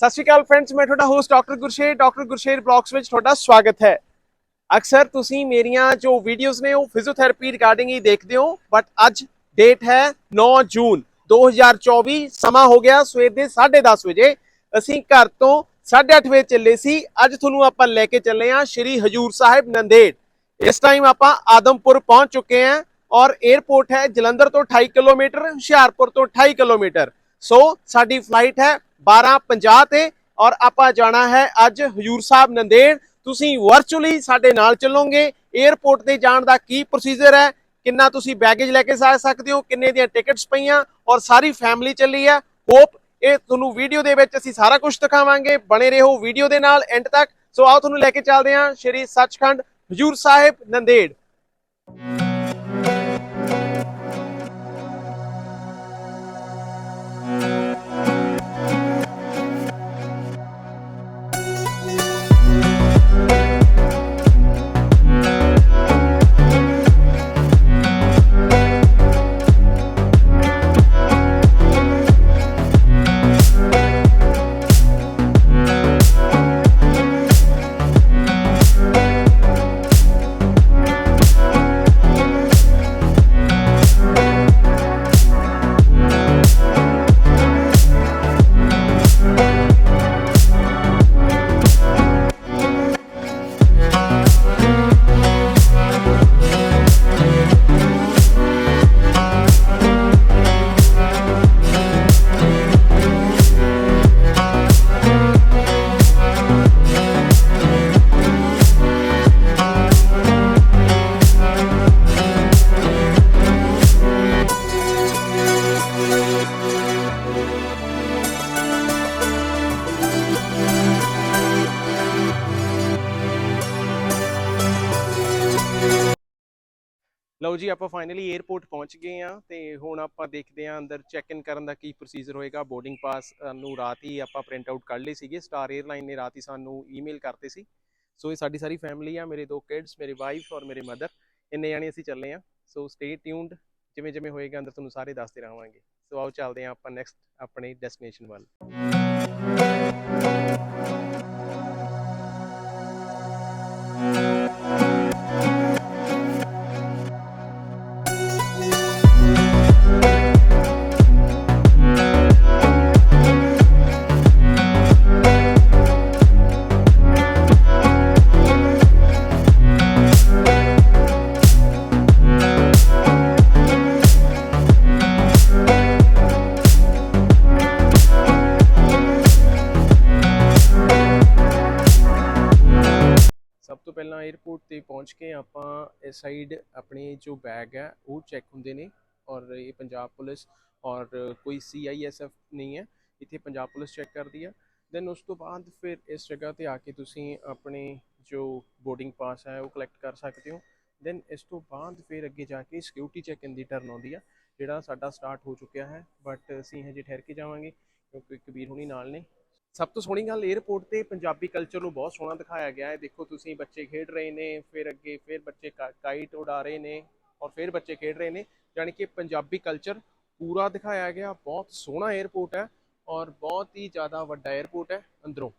ਸਤਿ ਸ਼੍ਰੀ ਅਕਾਲ ਫਰੈਂਡਸ ਮੈਂ ਤੁਹਾਡਾ host doctor Gursher doctor Gursher blogs ਵਿੱਚ ਤੁਹਾਡਾ ਸਵਾਗਤ ਹੈ। ਅਕਸਰ ਤੁਸੀਂ ਮੇਰੀਆਂ ਜੋ ਵੀਡੀਓਜ਼ ਨੇ ਉਹ ਫਿਜ਼ੀਓਥੈਰੇਪੀ ਰਿਗਾਰਡਿੰਗ ਹੀ ਦੇਖਦੇ ਹੋ ਬਟ ਅੱਜ ਡੇਟ ਹੈ 9 ਜੂਨ 2024 ਸਮਾਂ ਹੋ ਗਿਆ ਸਵੇਰ ਦੇ 10:30 ਵਜੇ। ਅਸੀਂ ਘਰ ਤੋਂ 8:30 ਵਜੇ ਚੱਲੇ ਸੀ। ਅੱਜ ਤੁਹਾਨੂੰ ਆਪਾਂ ਲੈ ਕੇ ਚੱਲੇ ਹਾਂ ਸ਼੍ਰੀ ਹਜੂਰ ਸਾਹਿਬ ਨੰਦੇੜ। ਇਸ ਟਾਈਮ ਆਪਾਂ ਆਦਮਪੁਰ ਪਹੁੰਚ ਚੁੱਕੇ ਹਾਂ ਔਰ 에ਅਰਪੋਰਟ ਹੈ ਜਲੰਧਰ ਤੋਂ 28 ਕਿਲੋਮੀਟਰ, ਹੁਸ਼ਿਆਰਪੁਰ ਤੋਂ 28 ਕਿਲੋਮੀਟਰ। ਸੋ ਸਾਡੀ ਫਲਾਈਟ ਹੈ 12:50 ਤੇ ਔਰ ਆਪਾਂ ਜਾਣਾ ਹੈ ਅੱਜ ਹਜੂਰ ਸਾਹਿਬ ਨੰਦੇੜ। ਤੁਸੀਂ ਵਰਚੁਅਲੀ ਸਾਡੇ ਨਾਲ ਚੱਲੋਗੇ। 에ਅਰਪੋਰਟ ਤੇ ਜਾਣ ਦਾ ਕੀ ਪ੍ਰੋਸੀਜਰ ਹੈ? ਕਿੰਨਾ ਤੁਸੀਂ ਬੈਗੇਜ ਲੈ ਕੇ ਜਾ ਸਕਦੇ ਹੋ? ਕਿੰਨੇ ਦੀਆਂ ਟਿਕਟਸ ਪਈਆਂ? ਔਰ ਸਾਰੀ ਫੈਮਿਲੀ ਚੱਲੀ ਹੈ। ਹੋਪ ਇਹ ਤੁਹਾਨੂੰ ਵੀਡੀਓ ਦੇ ਵਿੱਚ ਅਸੀਂ ਸਾਰਾ ਕੁਝ ਦਿਖਾਵਾਂਗੇ। ਬਣੇ ਰਹੋ ਵੀਡੀਓ ਦੇ ਨਾਲ ਐਂਡ ਤੱਕ। ਸੋ ਆਓ ਤੁਹਾਨੂੰ ਲੈ ਕੇ ਚੱਲਦੇ ਹਾਂ। ਸ਼੍ਰੀ ਸੱਚਖੰਡ ਹਜੂਰ ਸਾਹਿਬ ਨੰਦੇੜ। ਫਾਈਨਲੀ 에ਅਰਪੋਰਟ ਪਹੁੰਚ ਗਏ ਆ ਤੇ ਹੁਣ ਆਪਾਂ ਦੇਖਦੇ ਆ ਅੰਦਰ ਚੈੱਕ ਇਨ ਕਰਨ ਦਾ ਕੀ ਪ੍ਰੋਸੀਜਰ ਹੋਏਗਾ। ਬੋਰਡਿੰਗ ਪਾਸ ਨੂੰ ਰਾਤ ਹੀ ਆਪਾਂ ਪ੍ਰਿੰਟ ਆਊਟ ਕੱਢ ਲਈ ਸੀਗੇ। ਸਟਾਰ 에ਅਰਲਾਈਨ ਨੇ ਰਾਤ ਹੀ ਸਾਨੂੰ ਈਮੇਲ ਕਰਤੇ ਸੀ। ਸੋ ਇਹ ਸਾਡੀ ਸਾਰੀ ਫੈਮਿਲੀ ਆ, ਮੇਰੇ ਦੋ ਕਿਡਸ ਮੇਰੇ ਵਾਈਫ ਔਰ ਮੇਰੇ ਮਦਰ ਇੰਨੇ ਜਾਣੇ ਅਸੀਂ ਚੱਲੇ ਆ ਸੋ ਸਟੇ ਟਿਊਨਡ ਜਿਵੇਂ ਜਿਵੇਂ ਹੋਏਗਾ ਅੰਦਰ ਤੁਹਾਨੂੰ ਸਾਰੇ ਦੱਸਦੇ ਰਹਾਂਗੇ। ਸੋ ਆਓ ਚੱਲਦੇ ਆ ਆਪਾਂ ਨੈਕਸਟ ਆਪਣੇ ਡੈਸਟੀਨੇਸ਼ਨ ਵੱਲ। ਸਭ ਤੋਂ ਪਹਿਲਾਂ 에ਅਰਪੋਰਟ ਤੇ ਪਹੁੰਚ ਕੇ ਆਪਾਂ ਇਸ ਸਾਈਡ ਆਪਣੇ ਜੋ ਬੈਗ ਹੈ, ਉਹ ਚੈੱਕ ਹੁੰਦੇ ਨੇ ਔਰ ਇਹ ਪੰਜਾਬ ਪੁਲਿਸ ਔਰ ਕੋਈ ਸੀਆਈਐਸਐਫ ਨਹੀਂ ਹੈ, ਇੱਥੇ ਪੰਜਾਬ ਪੁਲਿਸ ਚੈੱਕ ਕਰਦੀ ਹੈ ਦੈਨ ਉਸ ਤੋਂ ਬਾਅਦ ਫਿਰ ਇਸ ਜਗ੍ਹਾ ਤੇ ਆ ਕੇ ਤੁਸੀਂ ਆਪਣੇ ਜੋ ਬੋਰਡਿੰਗ ਪਾਸ ਹੈ, ਉਹ ਕਲੈਕਟ ਕਰ ਸਕਦੇ ਹੋ। ਦੈਨ ਇਸ ਤੋਂ ਬਾਅਦ ਫਿਰ ਅੱਗੇ ਜਾ ਕੇ ਸਿਕਿਉਰਿਟੀ ਚੈੱਕ ਇਨ ਦੀ ਟਰਨ ਆਉਂਦੀ ਆ, ਜਿਹੜਾ ਸਾਡਾ ਸਟਾਰਟ ਹੋ ਚੁੱਕਿਆ ਹੈ। ਬਟ ਅਸੀਂ ਹਜੇ ਠਹਿਰ ਕੇ ਜਾਵਾਂਗੇ, ਕਿਉਂਕਿ ਕਬੀਰ ਹੁਣੀ ਨਾਲ ਨੇ। ਸਭ ਤੋਂ ਸੋਹਣੀ ਗੱਲ 에어ਪੋਰਟ ਤੇ ਪੰਜਾਬੀ ਕਲਚਰ ਨੂੰ ਬਹੁਤ ਸੋਹਣਾ ਦਿਖਾਇਆ ਗਿਆ ਹੈ। ਦੇਖੋ ਤੁਸੀਂ ਬੱਚੇ ਖੇਡ ਰਹੇ ਨੇ, ਫਿਰ ਅੱਗੇ ਫਿਰ ਬੱਚੇ ਕਾਈਟ ਉਡਾ ਰਹੇ ਨੇ ਔਰ ਫਿਰ ਬੱਚੇ ਖੇਡ ਰਹੇ ਨੇ। ਯਾਨੀ ਕਿ ਪੰਜਾਬੀ ਕਲਚਰ ਪੂਰਾ ਦਿਖਾਇਆ ਗਿਆ, ਬਹੁਤ ਸੋਹਣਾ 에어ਪੋਰਟ ਹੈ ਔਰ ਬਹੁਤ ਹੀ ਜ਼ਿਆਦਾ ਵੱਡਾ 에어ਪੋਰਟ ਹੈ ਅੰਦਰੋਂ।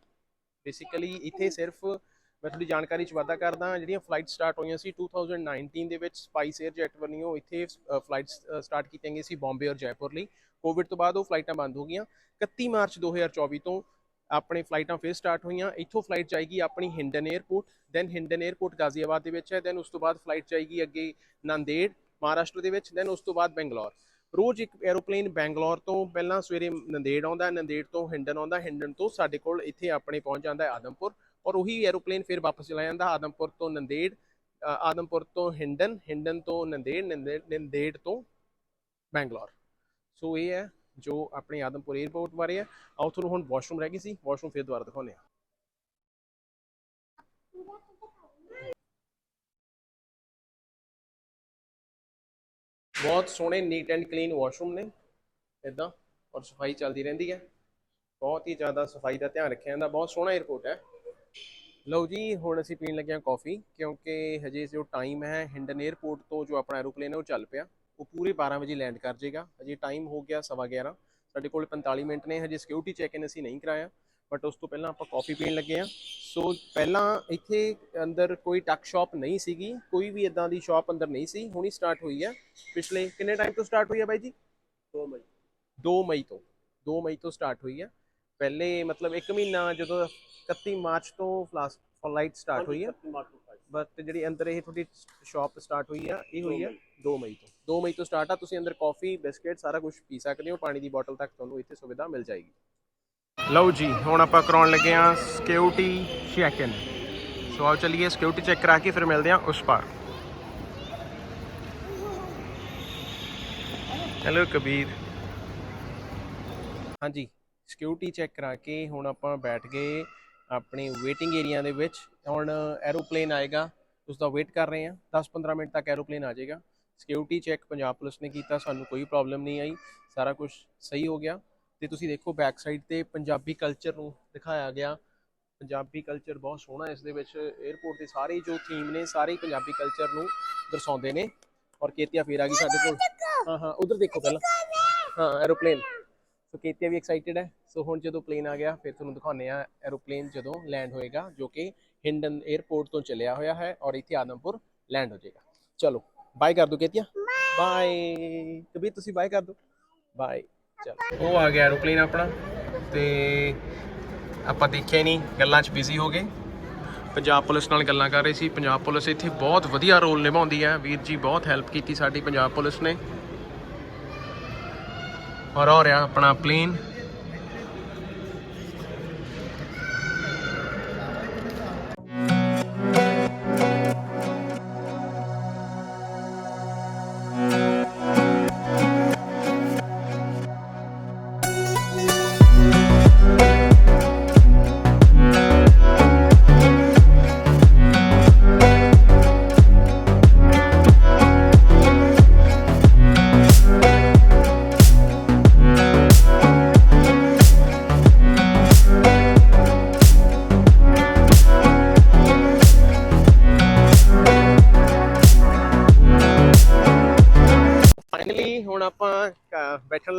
ਬੇਸਿਕਲੀ ਇੱਥੇ ਸਿਰਫ ਮੈਂ ਤੁਹਾਡੀ ਜਾਣਕਾਰੀ ਚ ਵਾਧਾ ਕਰਦਾ, ਜਿਹੜੀਆਂ ਫਲਾਈਟ ਸਟਾਰਟ ਹੋਈਆਂ ਸੀ 2019 ਦੇ ਵਿੱਚ ਸਪਾਈਸ 에ਅਰ ਜੈਟ ਵਰਨੀਓ ਇੱਥੇ ਫਲਾਈਟਸ ਸਟਾਰਟ ਕੀਤੀਆਂ ਗਈਆਂ ਸੀ ਬੰਬੇ ਔਰ ਜੈਪੁਰ ਲਈ। ਕੋਵਿਡ ਤੋਂ ਬਾਅਦ ਉਹ ਫਲਾਈਟਾਂ ਬੰਦ ਹੋ ਗਈਆਂ। 31 ਮਾਰਚ 2024 ਤੋਂ ਆਪਣੇ ਫਲਾਈਟਾਂ ਫਿਰ ਸਟਾਰਟ ਹੋਈਆਂ। ਇੱਥੋਂ ਫਲਾਈਟ ਜਾਏਗੀ ਆਪਣੀ Hindon airport then Hindon airport Ghaziabad ਦੇ ਵਿੱਚ ਹੈ ਦੈਨ ਉਸ ਤੋਂ ਬਾਅਦ ਫਲਾਈਟ ਜਾਏਗੀ ਅੱਗੇ ਨਾਂਦੇੜ, ਮਹਾਰਾਸ਼ਟਰ ਦੇ ਵਿੱਚ ਦੈਨ ਉਸ ਤੋਂ ਬਾਅਦ ਬੈਂਗਲੌਰ। ਰੋਜ਼ ਇੱਕ ਐਰੋਪਲੇਨ ਬੈਂਗਲੌਰ ਤੋਂ ਪਹਿਲਾਂ ਸਵੇਰੇ ਨੰਦੇੜ ਆਉਂਦਾ ਨੰਦੇੜ ਤੋਂ ਹਿੰਡਨ ਆਉਂਦਾ ਹਿੰਡਨ ਤੋਂ ਸਾਡੇ ਕੋਲ ਇੱਥੇ ਆਪਣੇ ਪਹੁੰਚ ਜਾਂਦਾ ਹੈ ਆਦਮਪੁਰ ਔਰ ਉਹੀ ਐਰੋਪਲੇਨ ਫਿਰ ਵਾਪਸ ਚਲਾ ਜਾਂਦਾ ਆਦਮਪੁਰ ਤੋਂ ਨੰਦੇੜ ਆਦਮਪੁਰ ਤੋਂ ਹਿੰਡਨ ਹਿੰਡਨ ਤੋਂ ਨੰਦੇੜ ਨੰਦੇੜ ਨੰਦੇੜ ਤੋਂ ਬੈਂਗਲੌਰ। ਸੋ ਇਹ ਹੈ ਜੋ ਆਪਣੇ ਆਦਮਪੁਰ 에어ਪੋਰਟ ਬਾਰੇ ਆ ਆਓ ਤੁਹਾਨੂੰ ਹੁਣ ਵਾਸ਼ਰੂਮ ਰਹਿ ਗਈ ਸੀ ਵਾਸ਼ਰੂਮ ਫੇਰ ਦੁਬਾਰਾ ਦਿਖਾਉਨੇ ਆ ਬਹੁਤ ਸੋਹਣੇ ਨੀਟ ਐਂਡ ਕਲੀਨ ਵਾਸ਼ਰੂਮ ਨੇ। ਇਦਾਂ ਔਰ ਸਫ਼ਾਈ ਚੱਲਦੀ ਰਹਿੰਦੀ ਹੈ। ਬਹੁਤ ਹੀ ਜ਼ਿਆਦਾ ਸਫ਼ਾਈ ਦਾ ਧਿਆਨ ਰੱਖਿਆ ਜਾਂਦਾ। ਬਹੁਤ ਸੋਹਣਾ 에어ਪੋਰਟ ਹੈ। ਲਓ ਜੀ, ਹੁਣ ਅਸੀਂ ਪੀਣ ਲੱਗੇ ਹਾਂ ਕਾਫੀ ਕਿਉਂਕਿ ਹਜੇ ਜੋ ਟਾਈਮ ਹੈ ਹਿੰਡਨ 에어ਪੋਰਟ ਤੋਂ ਜੋ ਆਪਣਾ ਐਰੋਪਲੇਨ ਹੈ, ਉਹ ਚੱਲ ਪਿਆ। ਉਹ ਪੂਰੇ 12 ਵਜੇ ਲੈਂਡ ਕਰ ਜਾਏਗਾ ਹਜੇ ਟਾਈਮ ਹੋ ਗਿਆ ਸਵਾ 11 ਸਾਡੇ ਕੋਲ 45 ਮਿੰਟ ਨੇ। ਹਜੇ ਸਿਕਿਉਰਿਟੀ ਚੈੱਕ ਇਨ ਅਸੀਂ ਨਹੀਂ ਕਰਾਇਆ। ਬਟ ਉਸ ਤੋਂ ਪਹਿਲਾਂ ਆਪਾਂ ਕਾਫੀ ਪੀਣ ਲੱਗੇ ਆ ਸੋ ਪਹਿਲਾਂ ਇੱਥੇ ਅੰਦਰ ਕੋਈ ਟੱਕ ਸ਼ਾਪ ਨਹੀਂ ਸੀਗੀ। ਕੋਈ ਵੀ ਇਦਾਂ ਦੀ ਸ਼ਾਪ ਅੰਦਰ ਨਹੀਂ ਸੀ। ਹੁਣੀ ਸਟਾਰਟ ਹੋਈ ਹੈ। ਪਿਛਲੇ ਕਿੰਨੇ ਟਾਈਮ ਤੋਂ ਸਟਾਰਟ ਹੋਈ ਹੈ ਬਾਈ ਜੀ? 2 ਮਈ। 2 ਮਈ ਤੋਂ। 2 ਮਈ ਤੋਂ ਸਟਾਰਟ ਹੋਈ ਹੈ। ਪਹਿਲੇ ਮਤਲਬ 1 ਮਹੀਨਾ ਜਦੋਂ 31 ਮਾਰਚ ਤੋਂ ਫਲਾਸ ਫਲਾਈਟ ਸਟਾਰਟ ਹੋਈ ਹੈ। ਬਟ ਜਿਹੜੀ ਅੰਦਰ ਇਹ ਤੁਹਾਡੀ ਸ਼ਾਪ ਸਟਾਰਟ ਹੋਈ ਆ ਇਹ ਹੋਈ ਆ 2 ਮਈ। ਤੋਂ। 2 ਮਈ ਤੋਂ ਸਟਾਰਟ ਆ ਤੁਸੀਂ ਅੰਦਰ ਕਾਫੀ ਬਿਸਕਟ ਸਾਰਾ ਕੁਝ ਪੀ ਸਕਦੇ ਹੋ ਪਾਣੀ ਦੀ ਬੋਟਲ ਤੱਕ ਤੁਹਾਨੂੰ ਇੱਥੇ ਸੁਵਿਧਾ ਮਿਲ ਜਾਏਗੀ। ਲਓ ਜੀ ਹੁਣ ਆਪਾਂ ਕਰਾਉਣ ਲੱਗੇ ਆ ਸਿਕਿਉਰਿਟੀ ਚੈੱਕ ਇਨ ਸੋ ਆਓ ਚਲਿਏ ਸਿਕਿਉਰਿਟੀ ਚੈੱਕ ਕਰਾ ਕੇ ਫਿਰ ਮਿਲਦੇ ਆ ਉਸ ਪਾਰ। ਹੈਲੋ ਕਬੀਰ। ਹਾਂਜੀ ਸਿਕਿਉਰਿਟੀ ਚੈੱਕ ਕਰਾ ਕੇ ਹੁਣ ਆਪਾਂ ਬੈਠ ਗਏ। ਆਪਣੇ ਵੇਟਿੰਗ ਏਰੀਆ ਦੇ ਵਿੱਚ। ਹੁਣ ਐਰੋਪਲੇਨ ਆਏਗਾ ਉਸ ਦਾ ਵੇਟ ਕਰ ਰਹੇ ਹਾਂ। 10-15 ਮਿੰਟ ਤੱਕ ਐਰੋਪਲੇਨ ਆ ਜਾਏਗਾ। ਸਿਕਿਉਰਿਟੀ ਚੈੱਕ ਪੰਜਾਬ ਪੁਲਿਸ ਨੇ ਕੀਤਾ, ਸਾਨੂੰ ਕੋਈ ਪ੍ਰੋਬਲਮ ਨਹੀਂ ਆਈ। ਸਾਰਾ ਕੁਝ ਸਹੀ ਹੋ ਗਿਆ। ਤੇ ਤੁਸੀਂ ਦੇਖੋ ਬੈਕ ਸਾਈਡ ਤੇ ਪੰਜਾਬੀ ਕਲਚਰ ਨੂੰ ਦਿਖਾਇਆ ਗਿਆ। ਪੰਜਾਬੀ ਕਲਚਰ ਬਹੁਤ ਸੋਹਣਾ ਇਸ ਦੇ ਵਿੱਚ। 에어ਪੋਰਟ ਦੇ ਸਾਰੇ ਜੋ ਥੀਮ ਨੇ, ਸਾਰੇ ਹੀ ਪੰਜਾਬੀ ਕਲਚਰ ਨੂੰ ਦਰਸਾਉਂਦੇ ਨੇ। ਔਰ ਕੇਤੀਆ ਫੇਰ ਆ ਗਈ ਸਾਡੇ ਕੋਲ। ਹਾਂ ਹਾਂ, ਉਧਰ ਦੇਖੋ ਪਹਿਲਾਂ। ਹਾਂ ਐਰੋਪਲੇਨ ਸੋ ਕੇਤੀਆ ਵੀ ਐਕਸਾਈਟਿਡ ਹੈ। ਸੋ ਹੁਣ ਜਦੋਂ ਪਲੇਨ ਆ ਗਿਆ, ਫਿਰ ਤੁਹਾਨੂੰ ਦਿਖਾਉਂਦੇ ਆ ਐਰੋਪਲੇਨ ਜਦੋਂ ਲੈਂਡ ਹੋਏਗਾ, ਜੋ ਕਿ ਹਿੰਡਨ 에ਅਰਪੋਰਟ ਤੋਂ ਚੱਲਿਆ ਹੋਇਆ ਹੈ ਔਰ ਇੱਥੇ ਆਦਮਪੁਰ ਲੈਂਡ ਹੋ ਜਾਏਗਾ। ਚਲੋ ਬਾਏ ਕਰ ਦੋ ਕੇਤੀਆ। ਬਾਏ ਕਬੀਰ, ਤੁਸੀਂ ਬਾਏ ਕਰ ਦੋ ਬਾਏ ਚਲੋ, ਉਹ ਆ ਗਿਆ ਐਰੋਪਲੇਨ ਆਪਣਾ ਤੇ ਆਪਾਂ ਦੇਖਿਆ ਨਹੀਂ, ਗੱਲਾਂ 'ਚ ਬਿਜ਼ੀ ਹੋ ਗਏ। ਪੰਜਾਬ ਪੁਲਿਸ ਨਾਲ ਗੱਲਾਂ ਕਰ ਰਹੇ ਸੀ। ਪੰਜਾਬ ਪੁਲਿਸ ਇੱਥੇ ਬਹੁਤ ਵਧੀਆ ਰੋਲ ਨਿਭਾਉਂਦੀ ਹੈ। ਵੀਰ ਜੀ ਬਹੁਤ ਹੈਲਪ ਕੀਤੀ ਸਾਡੀ ਪੰਜਾਬ ਪੁਲਿਸ ਨੇ। ਔਰ ਹੋ ਰਿਹਾ ਆਪਣਾ ਪਲੇਨ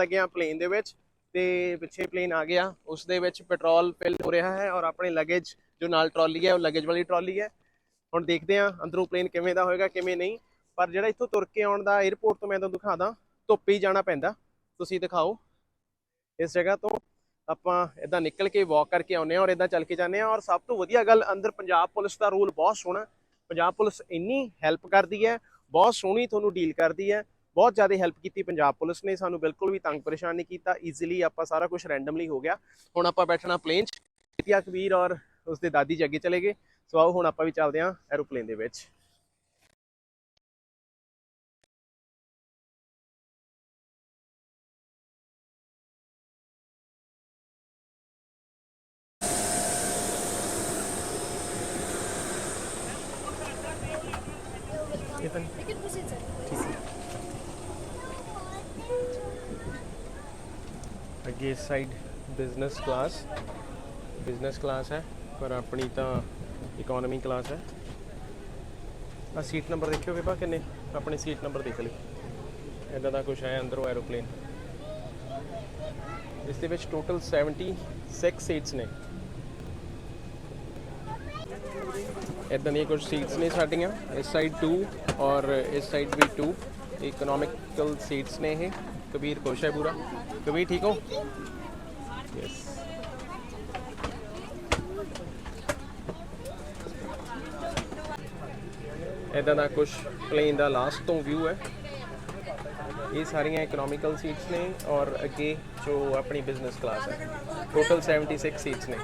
ਲੱਗੇ ਆ ਪਲੇਨ ਦੇ ਵਿੱਚ ਤੇ ਪਿੱਛੇ ਪਲੇਨ ਆ ਗਿਆ। ਉਸ ਦੇ ਵਿੱਚ ਪੈਟਰੋਲ ਫਿਲ ਹੋ ਰਿਹਾ ਹੈ ਔਰ ਆਪਣੇ ਲਗੇਜ ਜੋ ਨਾਲ ਟਰਾਲੀ ਹੈ, ਉਹ ਲਗੇਜ ਵਾਲੀ ਟਰਾਲੀ ਹੈ। ਹੁਣ ਦੇਖਦੇ ਆ ਅੰਦਰੋਂ ਪਲੇਨ ਕਿਵੇਂ ਦਾ ਹੋਏਗਾ, ਕਿਵੇਂ ਨਹੀਂ। ਪਰ ਜਿਹੜਾ ਇੱਥੋਂ ਤੁਰ ਕੇ ਆਉਣ ਦਾ 에어ਪੋਰਟ ਤੋਂ ਮੈਂ ਤੁਹਾਨੂੰ ਦਿਖਾਦਾ ਧੁੱਪੇ ਹੀ ਜਾਣਾ ਪੈਂਦਾ। ਤੁਸੀਂ ਦਿਖਾਓ। ਇਸ ਜਗ੍ਹਾ ਤੋਂ ਆਪਾਂ ਇਦਾਂ ਨਿਕਲ ਕੇ ਵਾਕ ਕਰਕੇ ਆਉਂਦੇ ਆ ਔਰ ਇਦਾਂ ਚੱਲ ਕੇ ਜਾਂਦੇ ਆ ਔਰ ਸਭ ਤੋਂ ਵਧੀਆ ਗੱਲ, ਅੰਦਰ ਪੰਜਾਬ ਪੁਲਿਸ ਦਾ ਰੂਲ ਬਹੁਤ ਸੋਹਣਾ। ਪੰਜਾਬ ਪੁਲਿਸ ਇੰਨੀ ਹੈਲਪ ਕਰਦੀ ਹੈ, ਬਹੁਤ ਸੋਹਣੀ ਤੁਹਾਨੂੰ ਡੀਲ ਕਰਦੀ ਹੈ। ਬਹੁਤ ਜ਼ਿਆਦਾ ਹੈਲਪ ਕੀਤੀ ਪੰਜਾਬ ਪੁਲਿਸ ਨੇ, ਸਾਨੂੰ ਬਿਲਕੁਲ ਵੀ ਤੰਗ ਪਰੇਸ਼ਾਨ ਨਹੀਂ ਕੀਤਾ ਈਜ਼ੀਲੀ ਆਪਾਂ ਸਾਰਾ ਕੁਝ ਰੈਂਡਮਲੀ ਹੋ ਗਿਆ। ਹੁਣ ਆਪਾਂ ਬੈਠਣਾ ਪਲੇਨ 'ਚ ਇਤਿਆ ਕਬੀਰ ਔਰ ਉਸਦੇ ਦਾਦੀ ਜੀ ਅੱਗੇ ਚਲੇ ਗਏ। ਸੋ ਆਓ ਹੁਣ ਆਪਾਂ ਵੀ ਚੱਲਦੇ ਹਾਂ ਐਰੋਪਲੇਨ ਦੇ ਵਿੱਚ। Side business class business class ਹੈ, ਪਰ ਆਪਣੀ ਤਾਂ ਇਕਨੋਮੀ ਕਲਾਸ ਹੈ। ਆ ਸੀਟ ਨੰਬਰ ਦੇਖਿਓ ਬੇਬਾ ਕਿੰਨੇ? ਆਪਣੇ ਸੀਟ ਨੰਬਰ ਦੇਖ ਲਈ ਇਦਾਂ ਦਾ ਕੁਝ ਹੈ, ਅੰਦਰੋਂ ਐਰੋਪਲੇਨ ਇਸ ਦੇ ਵਿੱਚ ਟੋਟਲ 76 ਸੀਟਸ ਨੇ। ਇਦਾਂ ਦੀਆਂ ਕੁਝ ਸੀਟਸ ਨੇ ਸਾਡੀਆਂ। ਇਸ ਸਾਈਡ 2 ਔਰ ਇਸ ਸਾਈਡ ਵੀ 2 ਇਕਨੋਮਿਕਲ ਸੀਟਸ ਨੇ ਇਹ। ਕਬੀਰ ਖੁਸ਼ ਹੈ ਪੂਰਾ। ਕਬੀਰ ਠੀਕ ਹੋ? ਯੈਸ ਇਦਾਂ ਦਾ ਕੁਝ ਪਲੇਨ ਦਾ ਲਾਸਟ ਤੋਂ ਵਿਊ ਹੈ ਇਹ ਸਾਰੀਆਂ ਇਕਨੋਮਿਕਲ ਸੀਟਸ ਨੇ ਔਰ ਅੱਗੇ ਜੋ ਆਪਣੀ ਬਿਜ਼ਨਸ ਕਲਾਸ ਹੈ ਟੋਟਲ 76 ਸੀਟਸ ਨੇ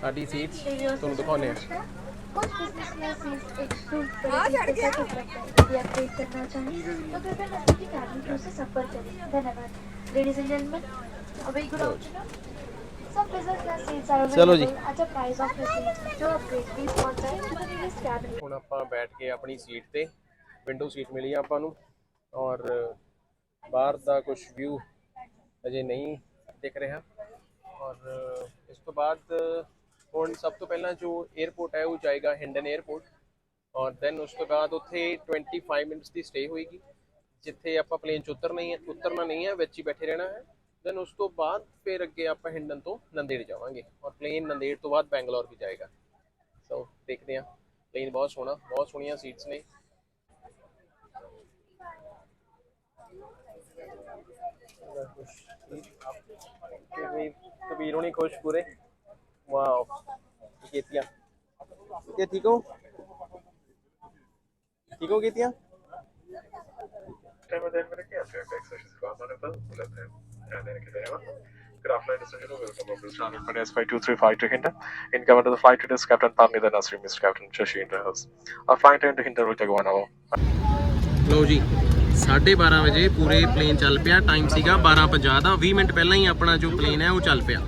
ਸਾਡੀ ਸੀਟਸ ਤੁਹਾਨੂੰ ਦਿਖਾਉਂਦੇ ਆ उस बिजनेस में सिर्फ एक टूल पर एक पैसा तो लगता है यदि आप ट्रेड करना चाहें तो कृपया नजदीकी कार्मिक क्रू से संपर्क करें धन्यवाद ladies and gentleman a very good afternoon ਚਲੋ ਜੀ। ਹੁਣ ਆਪਾਂ ਬੈਠ ਕੇ ਆਪਣੀ ਸੀਟ ਤੇ। ਵਿੰਡੋ ਸੀਟ ਮਿਲੀ ਆ ਆਪਾਂ ਨੂੰ। ਔਰ ਬਾਹਰ ਦਾ ਕੁਝ ਵਿਊ ਅਜੇ ਨਹੀਂ ਦਿਖ ਰਿਹਾ। ਔਰ ਇਸ ਤੋਂ ਬਾਅਦ ਹੁਣ ਸਭ ਤੋਂ ਪਹਿਲਾਂ ਜੋ 에어ਪੋਰਟ ਹੈ ਉਹ ਜਾਏਗਾ ਹਿੰਡਨ 에어ਪੋਰਟ ਔਰ ਦੈਨ ਉਸ ਤੋਂ ਬਾਅਦ ਉੱਥੇ 25 ਮਿੰਟਸ ਦੀ ਸਟੇ ਹੋਏਗੀ। ਜਿੱਥੇ ਆਪਾਂ ਪਲੇਨ 'ਚ ਉਤਰਨਾ ਹੀ ਉਤਰਨਾ ਨਹੀਂ ਹੈ ਵਿੱਚ ਹੀ ਬੈਠੇ ਰਹਿਣਾ ਹੈ। ਦੈਨ ਉਸ ਤੋਂ ਬਾਅਦ ਫਿਰ ਅੱਗੇ ਆਪਾਂ ਹਿੰਡਨ ਤੋਂ ਨੰਦੇੜ ਜਾਵਾਂਗੇ ਔਰ ਪਲੇਨ ਨੰਦੇੜ ਤੋਂ ਬਾਅਦ ਬੈਂਗਲੌਰ ਵੀ ਜਾਏਗਾ ਸੋ ਦੇਖਦੇ ਹਾਂ ਪਲੇਨ ਬਹੁਤ ਸੋਹਣਾ ਬਹੁਤ ਸੋਹਣੀਆਂ ਸੀਟਸ ਨੇ कबीर होनी खुश पूरे वाओ केतिया के ठीक हो ठीक हो केतिया Time then with a gas react sessions for Manipal, let them and then get them. Good afternoon, this is Jiro. Welcome aboard Standard for SY235 to Hinton. In command of the flight it is Captain Pamela Nasri, Mr. Captain Shashi in the house. Our flight time to Hinton will take one hour. ਲਓ ਜੀ 12:30 ਵਜੇ ਪੂਰੇ plain ਚੱਲ ਪਿਆ time ਸੀਗਾ 12:50 ਦਾ 20 minute ਪਹਿਲਾਂ ਹੀ ਆਪਣਾ ਜੋ ਪਲੇਨ ਹੈ ਉਹ ਚੱਲ ਪਿਆ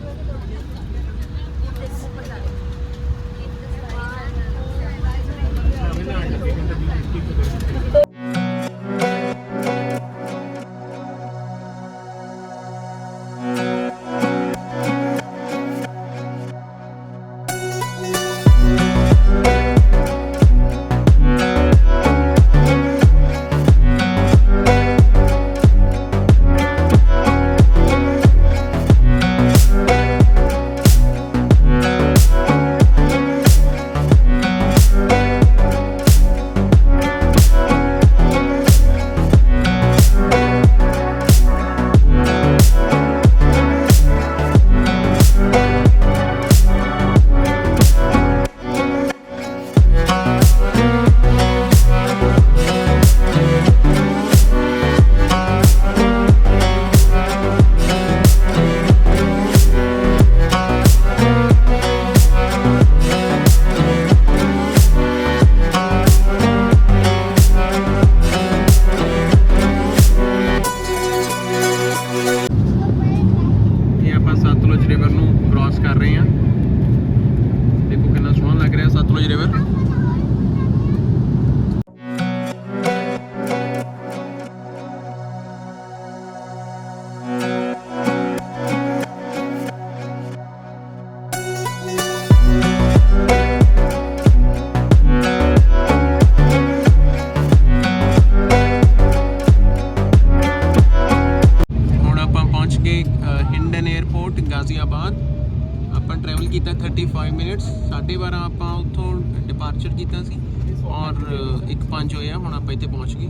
ਹੋਏ ਆ, ਹੁਣ ਆਪਾਂ ਇੱਥੇ ਪਹੁੰਚ ਗਏ।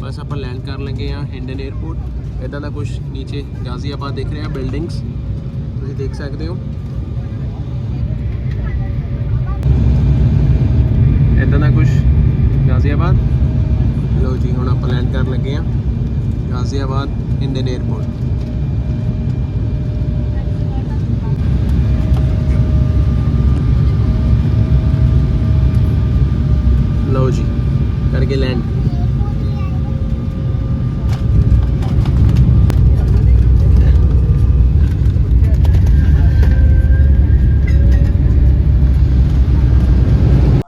ਬਸ ਆਪਾਂ ਲੈਂਡ ਕਰਨ ਲੱਗੇ ਆ ਹਿੰਡਨ 에ਅਰਪੋਰਟ ਇਦਾਂ ਦਾ ਕੁਝ ਨੀਚੇ ਗਾਜ਼ੀਆਬਾਦ ਦੇਖ ਰਹੇ ਰਿਹਾ ਬਿਲਡਿੰਗਸ ਤੁਸੀਂ ਦੇਖ ਸਕਦੇ ਹੋ। ਇਦਾਂ ਦਾ ਕੁਝ ਗਾਜ਼ੀਆਬਾਦ। ਲਓ ਜੀ, ਹੁਣ ਆਪਾਂ ਲੈਂਡ ਕਰਨ ਲੱਗੇ ਆ ਗਾਜ਼ੀਆਬਾਦ ਇੰਡੀਅਨ 에ਅਰਪੋਰਟ ਲਓ ਜੀ। ਕਰਕੇ ਲੈਂਡ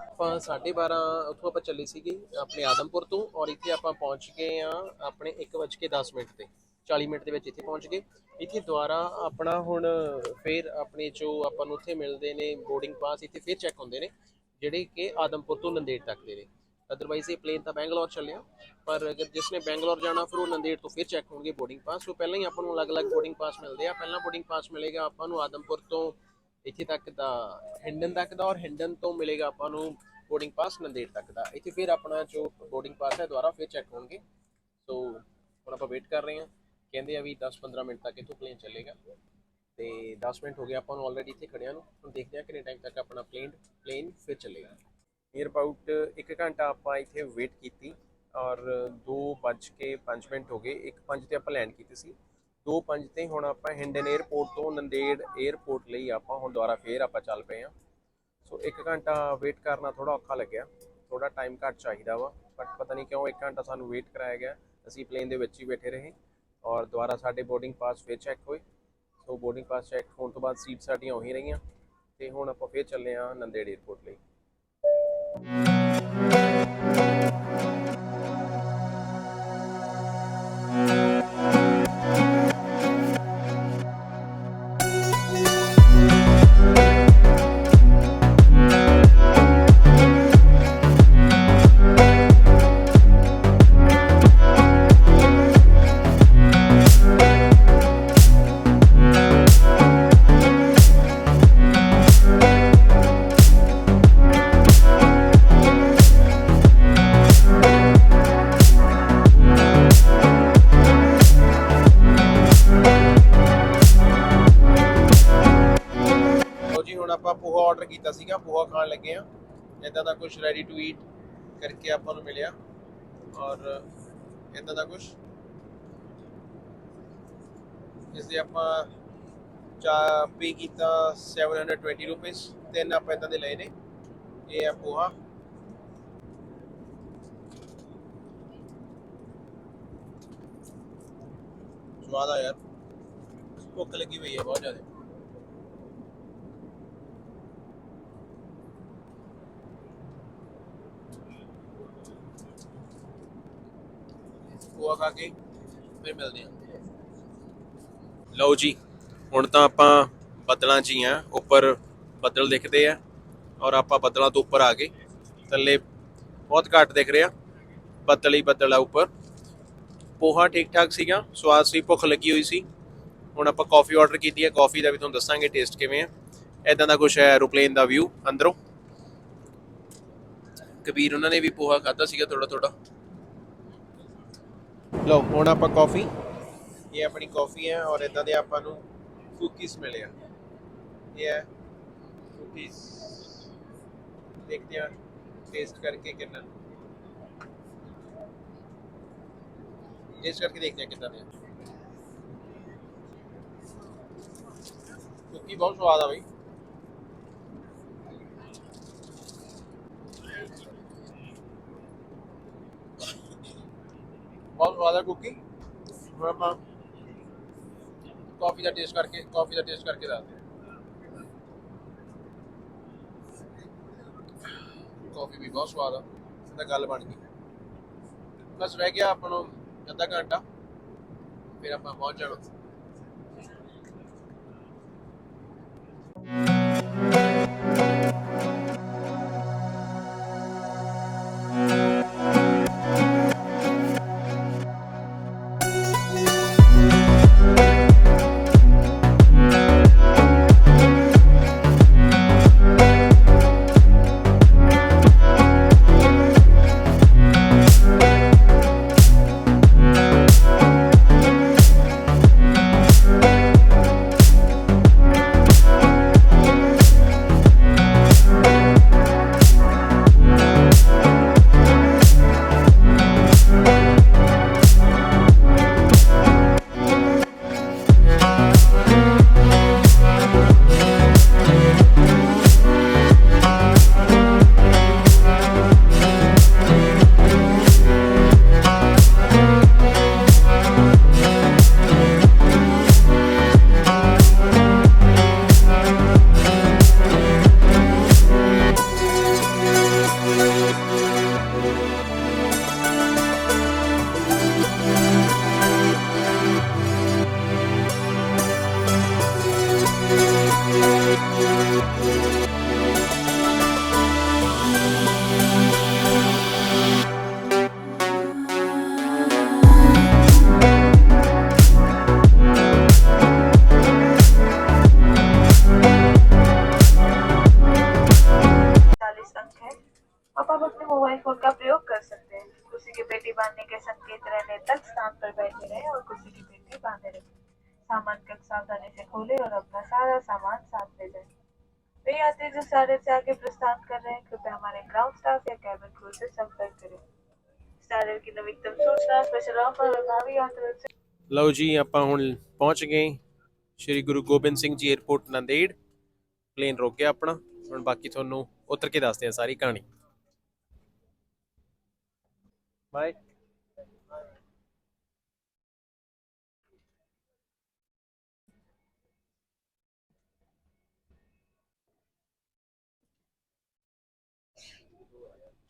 ਆਪਾਂ 12:30 ਉੱਥੋਂ ਆਪਾਂ ਚੱਲੇ ਸੀਗੇ ਆਪਣੇ ਆਦਮਪੁਰ ਤੋਂ ਔਰ ਇੱਥੇ ਆਪਾਂ ਪਹੁੰਚ ਗਏ ਆ ਆਪਣੇ 1:10 ਮਿੰਟ ਤੇ 40 ਮਿੰਟ ਦੇ ਵਿੱਚ ਇੱਥੇ ਪਹੁੰਚ ਗਏ। ਇੱਥੇ ਦੁਬਾਰਾ ਆਪਣਾ ਹੁਣ ਫੇਰ ਆਪਣੇ ਜੋ ਆਪਾਂ ਨੂੰ ਉੱਥੇ ਮਿਲਦੇ ਨੇ ਬੋਰਡਿੰਗ ਪਾਸ ਇੱਥੇ ਫੇਰ ਚੈੱਕ ਹੁੰਦੇ ਨੇ, ਜਿਹੜੇ ਕਿ ਆਦਮਪੁਰ ਤੋਂ ਨੰਦੇੜ ਤੱਕ ਦੇ ਨੇ। ਅਦਰਵਾਈਜ਼ ਇਹ ਪਲੇਨ ਤਾਂ ਬੈਂਗਲੌਰ ਚੱਲਿਆ। ਪਰ ਅਗਰ ਜਿਸ ਨੇ ਬੈਂਗਲੌਰ ਜਾਣਾ, ਫਿਰ ਉਹ ਨੰਦੇੜ ਤੋਂ ਫਿਰ ਚੈੱਕ ਹੋਣਗੇ ਬੋਰਡਿੰਗ ਪਾਸ ਉਹ ਪਹਿਲਾਂ ਹੀ ਆਪਾਂ ਨੂੰ ਅਲੱਗ-ਅਲੱਗ ਬੋਰਡਿੰਗ ਪਾਸ ਮਿਲਦੇ ਆ। ਪਹਿਲਾਂ ਬੋਰਡਿੰਗ ਪਾਸ ਮਿਲੇਗਾ ਆਪਾਂ ਨੂੰ ਆਦਮਪੁਰ ਤੋਂ ਇੱਥੇ ਤੱਕ ਦਾ ਹਿੰਡਨ ਤੱਕ ਦਾ ਔਰ ਹਿੰਡਨ ਤੋਂ ਮਿਲੇਗਾ ਆਪਾਂ ਨੂੰ ਬੋਰਡਿੰਗ ਪਾਸ ਨੰਦੇੜ ਤੱਕ ਦਾ। ਇੱਥੇ ਫਿਰ ਆਪਣਾ ਜੋ ਬੋਰਡਿੰਗ ਪਾਸ ਹੈ, ਦੁਬਾਰਾ ਫਿਰ ਚੈੱਕ ਹੋਣਗੇ। ਸੋ ਹੁਣ ਆਪਾਂ ਵੇਟ ਕਰ ਰਹੇ ਹਾਂ। ਕਹਿੰਦੇ ਆ ਵੀ 10-15 ਮਿੰਟ ਤੱਕ ਇੱਥੋਂ ਪਲੇਨ ਚੱਲੇਗਾ। ਤੇ 10 ਮਿੰਟ ਹੋ ਗਏ ਆਪਾਂ ਨੂੰ ਆਲਰੇਡੀ ਇੱਥੇ ਖੜਿਆਂ ਨੂੰ। ਹੁਣ ਦੇਖਦੇ ਹਾਂ ਕਿੰਨੇ ਟਾਈਮ ਤੱਕ ਆਪਣਾ ਪਲੇਨ ਪਲੇਨ ਫਿਰ ਚੱਲੇਗਾ। ਨੀਅਰ ਅਬਾਊਟ 1 ਘੰਟਾ ਆਪਾਂ ਇੱਥੇ ਵੇਟ ਕੀਤੀ ਔਰ 2:05 ਮਿੰਟ ਹੋ ਗਏ। 1:05 ਤੇ ਆਪਾਂ ਲੈਂਡ ਕੀਤੀ ਸੀ। 2:05 ਤੇ ਹੁਣ ਆਪਾਂ ਹਿੰਡਨ 에ਅਰਪੋਰਟ ਤੋਂ ਨੰਦੇੜ 에ਅਰਪੋਰਟ ਲਈ ਆਪਾਂ ਹੁਣ ਦੁਬਾਰਾ ਫੇਰ ਆਪਾਂ ਚੱਲ ਪਏ ਆ ਸੋ 1 ਘੰਟਾ ਵੇਟ ਕਰਨਾ ਥੋੜਾ ਔਖਾ ਲੱਗਿਆ। ਥੋੜਾ ਟਾਈਮ ਘੱਟ ਚਾਹੀਦਾ ਵਾ। ਬਟ ਪਤਾ ਨਹੀਂ ਕਿਉਂ 1 ਘੰਟਾ ਸਾਨੂੰ ਵੇਟ ਕਰਾਇਆ ਗਿਆ। ਅਸੀਂ ਪਲੇਨ ਦੇ ਵਿੱਚ ਹੀ ਬੈਠੇ ਰਹੇ। ਔਰ ਦੁਬਾਰਾ ਸਾਡੇ ਬੋਰਡਿੰਗ ਪਾਸ ਫੇਰ ਚੈੱਕ ਹੋਏ। ਸੋ ਬੋਰਡਿੰਗ ਪਾਸ ਚੈੱਕ ਹੋਣ ਤੋਂ ਬਾਅਦ ਸੀਟ ਸਾਡੀਆਂ ਉਹੀ ਰਹੀਆਂ। ਤੇ ਹੁਣ ਆਪਾਂ ਫੇਰ ਚੱਲੇ ਆ ਨੰਦੇੜ 에ਅਰਪੋਰਟ ਲਈ। ਆਰਡਰ ਕੁਝ ਰੈਡੀ ਟੂ ਈਟ ਕਰਕੇ ਆਪਾਂ ਨੂੰ ਮਿਲਿਆ ਔਰ ਇਦਾਂ ਦਾ ਕੁਝ ਇਸ ਦੇ ਆਪਾਂ ਚਾ ਪੇ ਕੀਤਾ 720 ਰੁਪਏ ਤਿੰਨ ਆਪਾਂ ਇਦਾਂ ਦੇ ਲਏ ਨੇ। ਇਹ ਆ ਪੋਹਾ। ਸਵਾਦ ਆ ਯਾਰ। ਭੁੱਖ ਲੱਗੀ ਹੋਈ ਹੈ ਬਹੁਤ ਜ਼ਿਆਦਾ। ਪੋਹਾ ਖਾ ਕੇ ਫਿਰ ਮਿਲਦੇ ਹਾਂ। ਲਓ ਜੀ, ਹੁਣ ਤਾਂ ਆਪਾਂ ਬੱਦਲਾਂ 'ਚ ਹੀ ਆ ਉੱਪਰ ਬੱਦਲ ਦਿਖਦੇ ਆ ਔਰ ਆਪਾਂ ਬੱਦਲਾਂ ਤੋਂ ਉੱਪਰ ਆ ਗਏ। ਥੱਲੇ ਬਹੁਤ ਘੱਟ ਦਿਖ ਰਿਹਾ, ਬੱਦਲ ਹੀ ਬੱਦਲ ਆ ਉੱਪਰ। ਪੋਹਾ ਠੀਕ ਠਾਕ ਸੀਗਾ ਸਵਾਦ ਸੀ, ਭੁੱਖ ਲੱਗੀ ਹੋਈ ਸੀ। ਹੁਣ ਆਪਾਂ ਕਾਫੀ ਆਰਡਰ ਕੀਤੀ ਹੈ ਕਾਫੀ ਦਾ ਵੀ ਤੁਹਾਨੂੰ ਦੱਸਾਂਗੇ ਟੇਸਟ ਕਿਵੇਂ ਹੈ ਐਦਾਂ ਦਾ ਕੁਝ ਹੈ ਐਰੋਪਲੇਨ ਦਾ ਵਿਊ ਅੰਦਰੋਂ। ਕਬੀਰ ਉਹਨਾਂ ਨੇ ਵੀ ਪੋਹਾ ਖਾਦਾ ਸੀਗਾ ਥੋੜਾ ਥੋੜਾ ਲਓ, ਹੁਣ ਆਪਾਂ ਕਾਫੀ ਇਹ ਆਪਣੀ ਕਾਫੀ ਹੈ ਔਰ ਇਦਾਂ ਦੇ ਆਪਾਂ ਨੂੰ ਕੁਕੀਜ਼ ਮਿਲੇ ਆ। ਇਹ ਹੈ ਕੁਕੀਜ਼ ਦੇਖਦੇ ਆ ਟੇਸਟ ਕਰਕੇ ਕਿੰਨਾ। ਟੇਸਟ ਕਰਕੇ ਦੇਖਦੇ ਆ ਕਿੰਨਾ ਦੇ ਕੁਕੀ ਬਹੁਤ ਸਵਾਦ ਆ ਬਈ। ਬਹੁਤ ਸਵਾਦ ਆ ਕੁਕੀ ਹੁਣ ਆਪਾਂ ਕਾਫੀ ਦਾ ਟੇਸਟ ਕਰਕੇ ਕਾਫੀ ਦਾ ਟੇਸਟ ਕਰਕੇ ਦੱਸਦੇ ਹਾਂ। ਕਾਫੀ ਵੀ ਬਹੁਤ ਸਵਾਦ ਆ ਤਾਂ ਗੱਲ ਬਣ ਗਈ। ਬਸ ਰਹਿ ਗਿਆ ਆਪਾਂ ਨੂੰ ਅੱਧਾ ਘੰਟਾ, ਫਿਰ ਆਪਾਂ ਪਹੁੰਚ ਜਾਣਾ। सामान साथ ले जाएं वे यात्री जो सारे से आगे प्रस्थान कर रहे हैं कृपया हमारे ग्राउंड स्टाफ या कैबिन क्रू से संपर्क करें स्टारर की नवीनतम सूचना स्पेशल ऑफर और भावी यात्रा से ਲਓ ਜੀ ਆਪਾਂ ਹੁਣ ਪਹੁੰਚ ਗਏ ਸ਼੍ਰੀ ਗੁਰੂ ਗੋਬਿੰਦ ਸਿੰਘ ਜੀ 에ਅਰਪੋਰਟ ਨੰਦੇੜ ਪਲੇਨ ਰੁਕ ਗਿਆ ਆਪਣਾ ਹੁਣ ਬਾਕੀ ਤੁਹਾਨੂੰ ਉਤਰ ਕੇ ਦੱਸਦੇ ਆ ਸਾਰੀ ਕਹਾਣੀ ਬਾਏ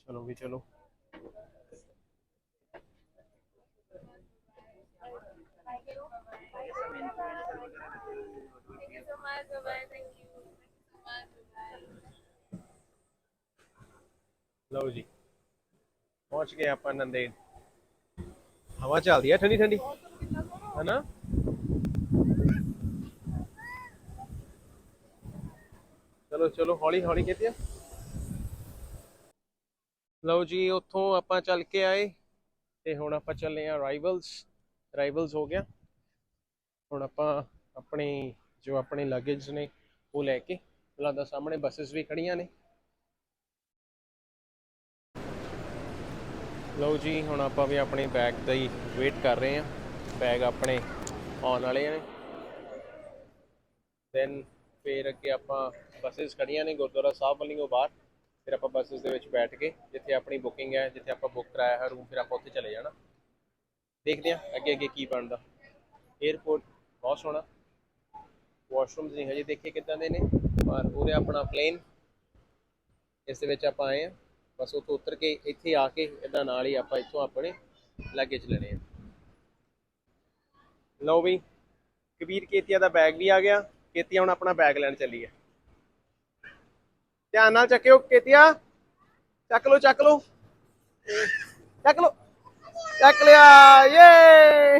ਚਲੋ ਵੀ ਚਲੋ। ਲਓ ਜੀ, ਪਹੁੰਚ ਗਏ ਆਪਾਂ ਨੰਦੇੜ। ਹਵਾ ਚੱਲਦੀ ਆ ਠੰਡੀ ਠੰਡੀ? ਹੈਨਾ? ਚਲੋ ਚਲੋ ਹੌਲੀ ਹੌਲੀ ਕਹਿੰਦੇ ਆ ਲਓ ਜੀ, ਉੱਥੋਂ ਆਪਾਂ ਚੱਲ ਕੇ ਆਏ ਤੇ ਹੁਣ ਆਪਾਂ ਚੱਲੇ ਆ ਰਾਈਵਲਸ ਰਾਈਵਲਸ ਹੋ ਗਿਆ। ਹੁਣ ਆਪਾਂ ਆਪਣੇ, ਜੋ ਆਪਣੇ ਲਗੇਜ ਨੇ, ਉਹ ਲੈ ਕੇ ਲੱਗਦਾ ਸਾਹਮਣੇ ਬੱਸਸ ਵੀ ਖੜੀਆਂ ਨੇ। ਲਓ ਜੀ, ਹੁਣ ਆਪਾਂ ਵੀ ਆਪਣੇ ਬੈਗ ਦਾ ਹੀ ਵੇਟ ਕਰ ਰਹੇ ਹਾਂ। ਬੈਗ ਆਪਣੇ ਆਉਣ ਵਾਲੇ ਨੇ। ਦੈਨ ਫਿਰ ਅੱਗੇ ਆਪਾਂ ਬੱਸਸ ਖੜੀਆਂ ਨੇ ਗੁਰਦੁਆਰਾ ਸਾਹਿਬ ਵੱਲੋਂ ਬਾਹਰ। ਫਿਰ ਆਪਾਂ ਬੱਸਸ ਦੇ ਵਿੱਚ ਬੈਠ ਕੇ ਜਿੱਥੇ ਆਪਣੀ ਬੁਕਿੰਗ ਹੈ, ਜਿੱਥੇ ਆਪਾਂ ਬੁੱਕ ਕਰਾਇਆ ਹੈ ਰੂਮ ਫਿਰ ਆਪਾਂ ਉੱਥੇ ਚਲੇ ਜਾਣਾ। ਦੇਖਦੇ ਹਾਂ ਅੱਗੇ ਅੱਗੇ ਕੀ ਬਣਦਾ। 에어ਪੋਰਟ ਬਹੁਤ ਸੋਹਣਾ। ਵਾਸ਼ਰੂਮਸ ਨਹੀਂ ਹਜੇ ਦੇਖੇ ਕਿੱਦਾਂ ਦੇ ਨੇ, ਪਰ ਉਹਦੇ ਆਪਣਾ ਪਲੇਨ ਇਸ ਦੇ ਵਿੱਚ ਆਪਾਂ ਆਏ ਆ ਬਸ ਉੱਥੋਂ ਉਤਰ ਕੇ ਇੱਥੇ ਆ ਕੇ ਇਦਾਂ ਨਾਲ ਹੀ ਆਪਾਂ ਇੱਥੋਂ ਆਪਣੇ ਲੱਗੇਜ ਲੈਣੇ ਆ। ਲਓ ਵੀ ਕਬੀਰ ਕੇਤੀਆ ਦਾ ਬੈਗ ਵੀ ਆ ਗਿਆ। ਕੇਤੀਆ ਹੁਣ ਆਪਣਾ ਬੈਗ ਲੈਣ ਚੱਲੀ ਹੈ। ਧਿਆਨ ਨਾਲ ਚੱਕਿਓ, ਕੇਤੀਆ। ਚੱਕ ਲਓ ਚੱਕ ਲਓ। ਚੱਕ ਲਓ। ਚੱਕ ਲਿਆ ਏ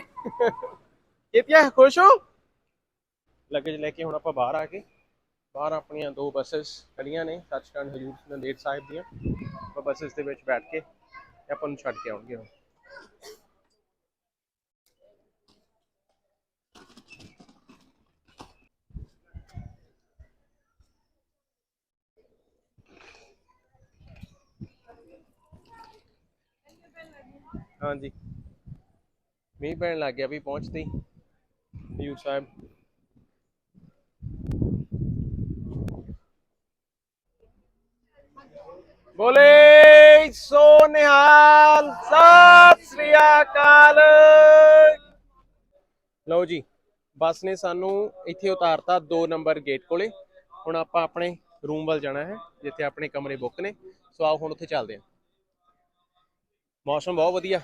ਕੇਤੀਆ, ਖੁਸ਼ ਹੋ? ਲੱਗੇਜ ਲੈ ਕੇ ਹੁਣ ਆਪਾਂ ਬਾਹਰ ਆ ਗਏ ਬਾਹਰ ਆਪਣੀਆਂ ਦੋ ਬੱਸਸ ਖੜੀਆਂ ਨੇ ਸੱਚਖੰਡ ਹਜੂਰ ਨੰਦੇੜ ਸਾਹਿਬ ਦੀਆਂ। ਆਪਾਂ ਬੱਸਸ ਦੇ ਵਿੱਚ ਬੈਠ ਕੇ ਆਪਾਂ ਨੂੰ ਛੱਡ ਕੇ ਆਉਣਗੇ ਹਾਂਜੀ। ਮੀਂਹ ਪੈਣ ਲੱਗ ਗਿਆ ਵੀ ਪਹੁੰਚਦੇ ਹੀ। ਹਜੂਰ ਸਾਹਿਬ। ਬੋਲੇ, ਸੋ ਨਿਹਾਲ, ਸਤਿ ਸ੍ਰੀ ਅਕਾਲ। ਲਓ ਜੀ, ਬੱਸ ਨੇ ਸਾਨੂੰ ਇੱਥੇ ਉਤਾਰਤਾ 2 ਨੰਬਰ ਗੇਟ ਕੋਲੇ। ਹੁਣ ਆਪਾਂ ਆਪਣੇ ਰੂਮ ਵੱਲ ਜਾਣਾ ਹੈ, ਜਿੱਥੇ ਆਪਣੇ ਕਮਰੇ ਬੁੱਕ ਨੇ। ਸੋ ਆਓ ਹੁਣ ਉੱਥੇ ਚੱਲਦੇ ਹਾਂ। ਮੌਸਮ ਬਹੁਤ ਵਧੀਆ।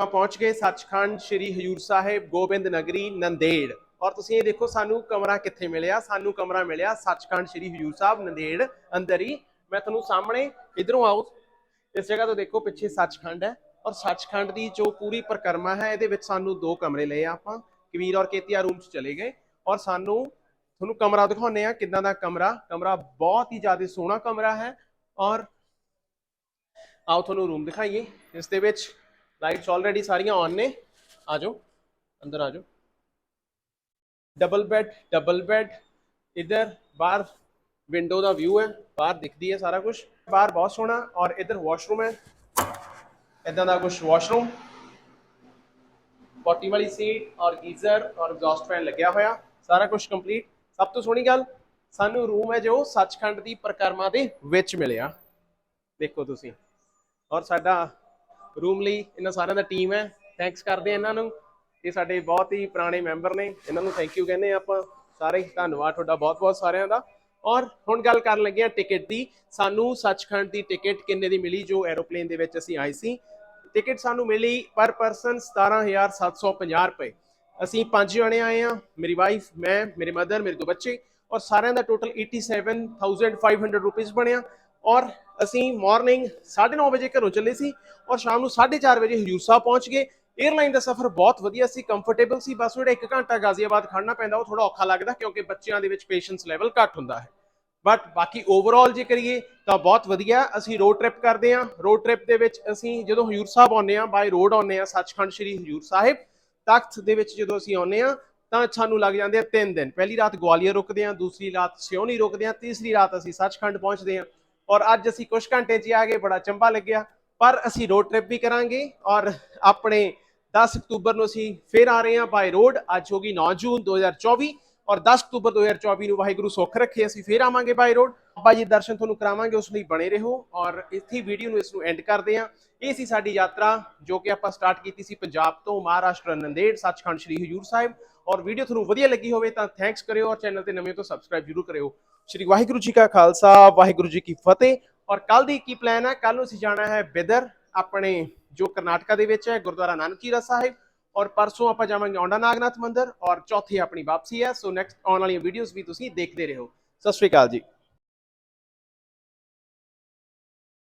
ਆਪਾਂ ਪਹੁੰਚ ਗਏ ਸੱਚਖੰਡ ਸ੍ਰੀ ਹਜੂਰ ਸਾਹਿਬ ਗੋਬਿੰਦ ਨਗਰੀ, ਨੰਦੇੜ। ਔਰ ਤੁਸੀਂ ਇਹ ਦੇਖੋ ਸਾਨੂੰ ਕਮਰਾ ਕਿੱਥੇ ਮਿਲਿਆ? ਸਾਨੂੰ ਕਮਰਾ ਮਿਲਿਆ ਸੱਚਖੰਡ ਸ੍ਰੀ ਹਜੂਰ ਸਾਹਿਬ, ਨੰਦੇੜ, ਅੰਦਰ ਹੀ। ਮੈਂ ਤੁਹਾਨੂੰ ਸਾਹਮਣੇ ਇਧਰੋਂ ਆਉ ਇਸ ਜਗ੍ਹਾ ਤੋਂ ਦੇਖੋ ਪਿੱਛੇ ਸੱਚਖੰਡ ਹੈ। ਔਰ ਸੱਚਖੰਡ ਦੀ ਜੋ ਪੂਰੀ ਪਰਿਕਰਮਾ ਹੈ, ਇਹਦੇ ਵਿੱਚ ਸਾਨੂੰ ਦੋ ਕਮਰੇ ਲਏ ਆ ਆਪਾਂ। ਕਬੀਰ ਔਰ ਕੇਤੀਆ ਰੂਮ 'ਚ ਚਲੇ ਗਏ। ਔਰ ਸਾਨੂੰ, ਤੁਹਾਨੂੰ ਕਮਰਾ ਦਿਖਾਉਂਦੇ ਆ ਕਿਦਾਂ ਦਾ ਕਮਰਾ। ਕਮਰਾ ਬਹੁਤ ਹੀ ਜ਼ਿਆਦਾ ਸੋਹਣਾ ਕਮਰਾ ਹੈ। ਔਰ ਆਓ ਤੁਹਾਨੂੰ ਰੂਮ ਦਿਖਾਈਏ। ਇਸ ਦੇ ਵਿੱਚ ਲਾਈਟਸ ਆਲਰੇਡੀ ਸਾਰੀਆਂ ਔਨ ਨੇ। ਆ ਜਾਓ, ਅੰਦਰ ਆ ਜਾਓ। ਡਬਲ ਬੈੱਡ ਡਬਲ ਬੈੱਡ ਇਧਰ ਬਾਹਰ ਵਿੰਡੋ ਦਾ ਵਿਊ ਹੈ, ਬਾਹਰ ਦਿਖਦੀ ਹੈ ਸਾਰਾ ਕੁਝ ਬਾਹਰ ਬਹੁਤ ਸੋਹਣਾ ਔਰ ਇਧਰ ਵਾਸ਼ਰੂਮ ਹੈ। ਇਦਾਂ ਦਾ ਕੁਝ ਵਾਸ਼ਰੂਮ ਪੋਟੀ ਵਾਲੀ ਸੀਟ ਔਰ ਗੀਜ਼ਰ ਔਰ ਐਗਜ਼ੌਸਟ ਫੈਨ ਲੱਗਿਆ ਹੋਇਆ। ਸਾਰਾ ਕੁਝ ਕੰਪਲੀਟ ਸਭ ਤੋਂ ਸੋਹਣੀ ਗੱਲ, ਸਾਨੂੰ ਰੂਮ ਹੈ ਜੋ ਸੱਚਖੰਡ ਦੀ ਪ੍ਰਕਰਮਾ ਦੇ ਵਿੱਚ ਮਿਲਿਆ। ਦੇਖੋ ਤੁਸੀਂ। ਔਰ ਸਾਡਾ ਰੂਮ ਲਈ ਇਹਨਾਂ ਸਾਰਿਆਂ ਦਾ ਟੀਮ ਹੈ। ਥੈਂਕਸ ਕਰਦੇ ਹਾਂ ਇਹਨਾਂ ਨੂੰ। ਇਹ ਸਾਡੇ ਬਹੁਤ ਹੀ ਪੁਰਾਣੇ ਮੈਂਬਰ ਨੇ। ਇਹਨਾਂ ਨੂੰ ਥੈਂਕ ਯੂ ਕਹਿੰਦੇ ਹਾਂ ਆਪਾਂ। ਸਾਰੇ ਧੰਨਵਾਦ ਤੁਹਾਡਾ ਬਹੁਤ-ਬਹੁਤ ਸਾਰਿਆਂ ਦਾ। ਔਰ ਹੁਣ ਗੱਲ ਕਰਨ ਲੱਗੇ ਹਾਂ ਟਿਕਟ ਦੀ। ਸਾਨੂੰ ਸੱਚਖੰਡ ਦੀ ਟਿਕਟ ਕਿੰਨੇ ਦੀ ਮਿਲੀ ਜੋ ਐਰੋਪਲੇਨ ਦੇ ਵਿੱਚ ਅਸੀਂ ਆਏ ਸੀ। ਟਿਕਟ ਸਾਨੂੰ ਮਿਲੀ ਪਰ ਪਰਸਨ 17750 ਰੁਪਏ। ਅਸੀਂ ਪੰਜ ਜਣੇ ਆਏ ਆ ਮੇਰੀ ਵਾਈਫ ਮੈਂ, ਮੇਰੇ ਮਦਰ ਮੇਰੇ ਦੋ ਬੱਚੇ। ਔਰ ਸਾਰਿਆਂ ਦਾ ਟੋਟਲ 87500 ਰੁਪਏ ਬਣਿਆ। ਔਰ ਅਸੀਂ ਮਾਰਨਿੰਗ 9:30 ਵਜੇ ਘਰੋਂ ਚੱਲੇ ਸੀ ਔਰ ਸ਼ਾਮ ਨੂੰ 4:30 ਵਜੇ ਹਜੂਰ ਸਾਹਿਬ ਪਹੁੰਚ ਗਏ। 에ਅਰਲਾਈਨ ਦਾ ਸਫ਼ਰ ਬਹੁਤ ਵਧੀਆ ਸੀ ਕੰਫਰਟੇਬਲ ਸੀ। ਬਸ ਜਿਹੜਾ 1 ਘੰਟਾ ਗਾਜ਼ੀਆਬਾਦ ਖੜਨਾ ਪੈਂਦਾ, ਉਹ ਥੋੜਾ ਔਖਾ ਲੱਗਦਾ ਕਿਉਂਕਿ ਬੱਚਿਆਂ ਦੇ ਵਿੱਚ ਪੇਸ਼ੈਂਸ ਲੈਵਲ ਘੱਟ ਹੁੰਦਾ ਹੈ। ਬਟ ਬਾਕੀ ਓਵਰਆਲ ਜੇ ਕਰੀਏ ਤਾਂ ਬਹੁਤ ਵਧੀਆ, ਅਸੀਂ ਰੋਡ ਟ੍ਰਿਪ ਕਰਦੇ ਹਾਂ। ਰੋਡ ਟ੍ਰਿਪ ਦੇ ਵਿੱਚ ਅਸੀਂ ਜਦੋਂ ਹਜੂਰ ਸਾਹਿਬ ਆਉਂਦੇ ਹਾਂ ਬਾਈ ਰੋਡ ਆਉਂਦੇ ਹਾਂ, ਸੱਚਖੰਡ ਸ੍ਰੀ ਹਜੂਰ ਸਾਹਿਬ। ਤਖਤ ਦੇ ਵਿੱਚ ਜਦੋਂ ਅਸੀਂ ਆਉਂਦੇ ਹਾਂ, ਤਾਂ ਸਾਨੂੰ ਲੱਗ ਜਾਂਦੇ ਆ 3 ਦਿਨ। ਪਹਿਲੀ ਰਾਤ ਗਵਾਲੀਅਰ ਰੁਕਦੇ ਹਾਂ, ਦੂਸਰੀ ਰਾਤ ਸਿਓਨੀ ਰੁਕਦੇ ਹਾਂ, ਤੀਸਰੀ ਰਾਤ ਅਸੀਂ ਸੱਚਖੰਡ ਪਹੁੰਚਦੇ ਹਾਂ। ਔਰ ਅੱਜ ਅਸੀਂ ਕੁਝ ਘੰਟੇ 'ਚ ਹੀ ਆ ਗਏ, ਬੜਾ ਚੰਬਾ ਲੱਗਿਆ। ਪਰ ਅਸੀਂ ਰੋਡ ਟ੍ਰਿਪ ਵੀ ਕਰਾਂਗੇ ਔਰ ਆਪਣੇ 10 ਅਕਤੂਬਰ ਨੂੰ ਅਸੀਂ ਫੇਰ ਆ ਰਹੇ ਹਾਂ ਬਾਈ ਰੋਡ ਅੱਜ ਹੋਗੀ 9 ਜੂਨ 2024 ਔਰ 10 ਅਕਤੂਬਰ 2024 ਨੂੰ ਵਾਹਿਗੁਰੂ ਸੁੱਖ ਰੱਖੇ, ਅਸੀਂ ਫੇਰ ਆਵਾਂਗੇ ਬਾਈ ਰੋਡ ਬਾਬਾ ਜੀ ਦਰਸ਼ਨ ਤੁਹਾਨੂੰ ਕਰਾਵਾਂਗੇ, ਉਸ ਲਈ ਬਣੇ ਰਹੋ ਔਰ ਇੱਥੇ ਵੀਡੀਓ ਨੂੰ ਇਸ ਨੂੰ ਐਂਡ ਕਰਦੇ ਹਾਂ। ਇਹ ਸੀ ਸਾਡੀ ਯਾਤਰਾ, ਜੋ ਕਿ ਆਪਾਂ ਸਟਾਰਟ ਕੀਤੀ ਸੀ ਪੰਜਾਬ ਤੋਂ ਮਹਾਰਾਸ਼ਟਰ, ਨੰਦੇੜ, ਸੱਚਖੰਡ, ਸ੍ਰੀ ਹਜੂਰ ਸਾਹਿਬ। ਔਰ ਵੀਡੀਓ ਤੁਹਾਨੂੰ ਵਧੀਆ ਲੱਗੀ ਹੋਵੇ ਤਾਂ ਥੈਂਕਸ ਕਰਿਓ ਔਰ ਚੈਨਲ ਤੇ ਨਵੇਂ ਹੋ ਤਾਂ ਸਬਸਕ੍ਰਾਈਬ ਜਰੂਰ ਕਰਿਓ। ਸ਼੍ਰੀ ਵਾਹਿਗੁਰੂ ਜੀ ਕਾ ਖਾਲਸਾ, ਵਾਹਿਗੁਰੂ ਜੀ ਕੀ ਫਤਿਹ। ਔਰ ਕੱਲ ਦੀ ਕੀ ਪਲਾਨ ਹੈ? ਕੱਲ ਨੂੰ ਅਸੀਂ ਜਾਣਾ ਹੈ ਬਿਦਰ, ਆਪਣੇ ਜੋ ਕਰਨਾਟਕਾ ਦੇ ਵਿੱਚ ਹੈ, ਗੁਰਦੁਆਰਾ ਨਾਨਕੀਰਾ ਸਾਹਿਬ। ਔਰ ਪਰਸੋਂ ਆਪਾਂ ਜਾਵਾਂਗੇ ਔਂਡਾ ਨਾਗਨਾਥ ਮੰਦਿਰ, ਔਰ ਚੌਥੀ ਆਪਣੀ ਵਾਪਸੀ ਹੈ। ਸੋ ਨੈਕਸਟ ਆਉਣ ਵਾਲੀਆਂ ਵੀਡੀਓਜ਼ ਵੀ ਤੁਸੀਂ ਦੇਖਦੇ ਰਹੋ। ਸਤਿ ਸ਼੍ਰੀ ਅਕਾਲ ਜੀ।